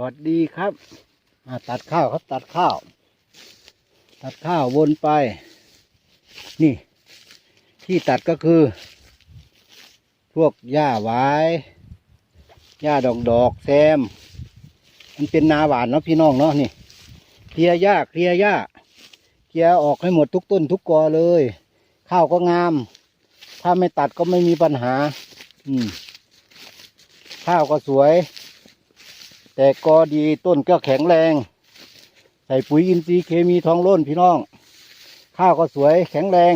วัสดีครับอ่าตัดข้าวครับตัดข้าว ตัดข้าววนไป นี่ ที่ตัดก็คือ พวกหญ้าหวายหญ้าดอกดอกแซม มันเป็นนาหวานเนาะพี่น้องเนาะนี่เคลียร์หญ้าเคลียร์หญ้าเคลียร์ออกให้หมดทุกต้นทุกกอเลย ข้าวก็งาม ถ้าไม่ตัดก็ไม่มีปัญหา อืมข้าวก็สวย แต่กอดีต้นก็แข็งแรง ใส่ปุ๋ยอินทรีย์เคมีทองล้นพี่น้อง ข้าวก็สวยแข็งแรง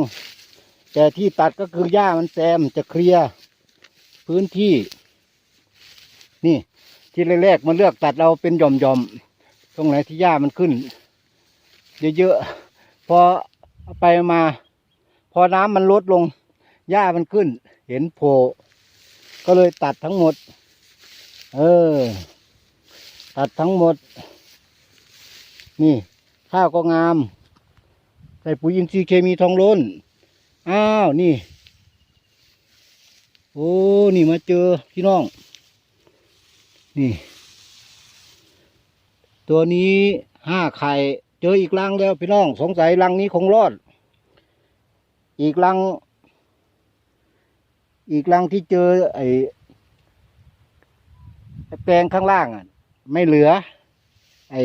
แต่ที่ตัดก็คือหญ้ามันแซมจะเคลียร์พื้นที่ นี่ที่แรกๆมันเลือกตัดเราเป็นหย่อมๆ ตรงไหนที่หญ้ามันขึ้น เยอะๆพอไปมา พอน้ำมันลดลงหญ้ามันขึ้น เห็นโผล่ก็เลยตัดทั้งหมด เออ ตัดทั้งหมด นี่ ข้าวก็งาม ใส่ปุ๋ยอินทรีย์เคมีทองล้น อ้าว นี่ โอ้ นี่มาเจอพี่น้อง นี่ ตัวนี้ห้าไข่ เจออีกลังแล้วพี่น้อง สงสัยลังนี้คงรอด อีกลัง อีกลังที่เจอไอ้ไอ้แปลงข้างล่างอะ ไม่เหลือ ไอ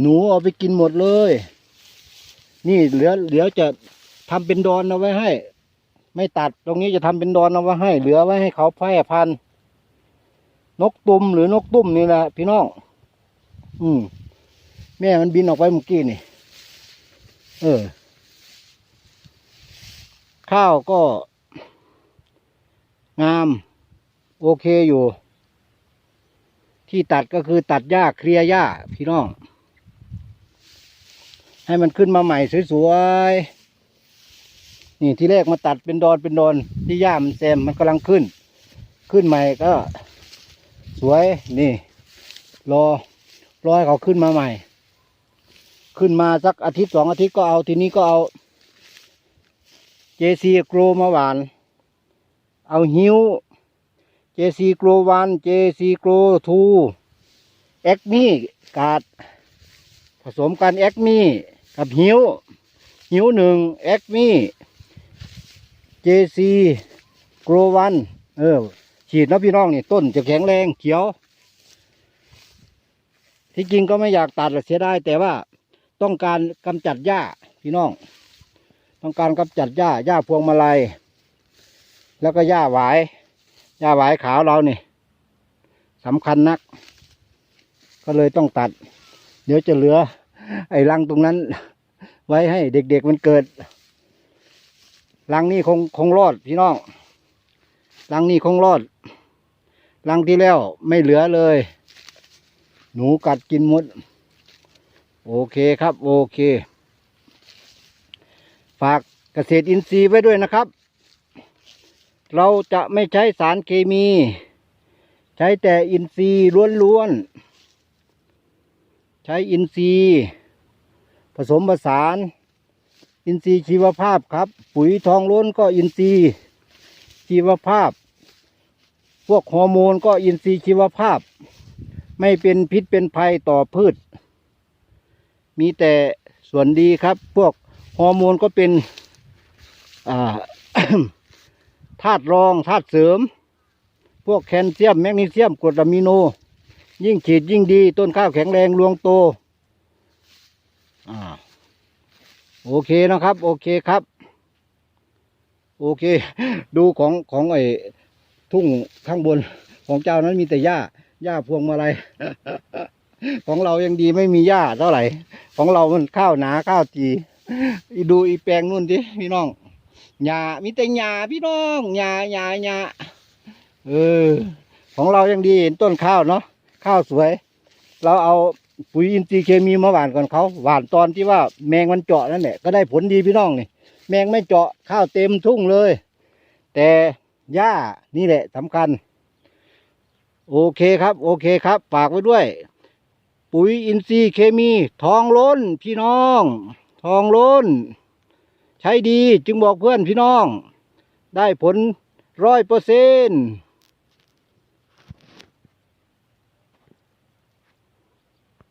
หนูเอาไปกินหมดเลย นี่เหลือเหลือจะทำเป็นดอนเอาไว้ให้ ไม่ตัดตรงนี้จะทำเป็นดอนเอาไว้ให้ เหลือไว้ให้เขาแพร่พันธุ์นกตุ่มหรือนกตุ้มนี่แหละพี่น้อง อืม แม่มันบินออกไปเมื่อกี้นี่ เออ ข้าวก็ งาม โอเคอยู่ ที่ตัดก็คือตัดหญ้าเคลียร์หญ้าพี่น้อง ให้มันขึ้นมาใหม่สวยๆ นี่ที่แรกมาตัดเป็นดอนเป็นดอนที่หญ้ามันแซมมันกำลังขึ้น ขึ้นใหม่ก็ สวยนี่ รอรอให้เขาขึ้นมาใหม่ ขึ้นมาสักอาทิตย์สองอาทิตย์ก็เอาทีนี้ก็เอาเจซีโกรมาหวาน เอาหิ้ว เจซีโกรวันเจซีโกรทูแอคมี่กาด ผสมกันแอคมี่กับหิ้วหิ้วหนึ่งแอคมีเจซีโกรวันเออ ฉีดแล้วพี่น้องนี่ต้นจะแข็งแรงเขียว ที่จริงก็ไม่อยากตัดหรอกเสียไดายแต่ว่าต้องการกำจัดหญ้าพี่น้อง ต้องการกำจัดหญ้าหญ้าพวงมาลัย แล้วก็หญ้าหวาย หญ้าหวายขาวเรานี่สำคัญนัก ก็เลยต้องตัด เดี๋ยวจะเหลือ ไอ้รังตรงนั้น ไว้ให้เด็กๆมันเกิดรังนี้คงคงรอดพี่น้องรังนี้คงรอดรังที่แล้วไม่เหลือเลย หนูกัดกินหมด โอเคครับ โอเค ฝากเกษตรอินทรีย์ไว้ด้วยนะครับ เราจะไม่ใช้สารเคมี ใช้แต่อินทรีย์ล้วนๆ ใช้อินทรีย์ ผสมผสาน อินทรีย์ชีวภาพครับ ปุ๋ยทองล้นก็อินทรีย์ชีวภาพ พวกฮอร์โมนก็อินทรีย์ชีวภาพ ไม่เป็นพิษเป็นภัยต่อพืช มีแต่ส่วนดีครับ พวกฮอร์โมนก็เป็นอ่า ธาตุรองธาตุเสริม พวกแคลเซียมแมกนีเซียมกรดอะมิโน ยิ่งฉีดยิ่งดี ต้นข้าวแข็งแรงรวงโตอ่าโอเคนะครับ โอเคครับ โอเค ดูของของไอ้ทุ่งข้างบนของเจ้านั้นมีแต่หญ้าหญ้าพวงมาลัยของเรายังดีไม่มีหญ้าเท่าไหร่ ของเรามันข้าวหนาข้าวจีอีดูอีแปลงนู่นดิพี่น้อง หญ้ามีแต่หญ้าพี่น้องหญ้าหญ้าหญ้าเออ ของเรายังดีเห็นต้นข้าวเนาะข้าวสวย เราเอาปุ๋ยอินทรีย์เคมีมาหว่านก่อนเขาหว่านตอนที่ว่าแมงมันเจาะนั่นแหละก็ได้ผลดีพี่น้องนี่แมงไม่เจาะข้าวเต็มทุ่งเลย แต่หญ้านี่แหละสำคัญ โอเคครับ โอเคครับฝากไว้ด้วย ปุ๋ยอินทรีย์เคมี ทองล้นพี่น้อง ทองล้น ใช้ดีจึงบอกเพื่อนพี่น้อง ได้ผลร้อยเปอร์เซ็นต์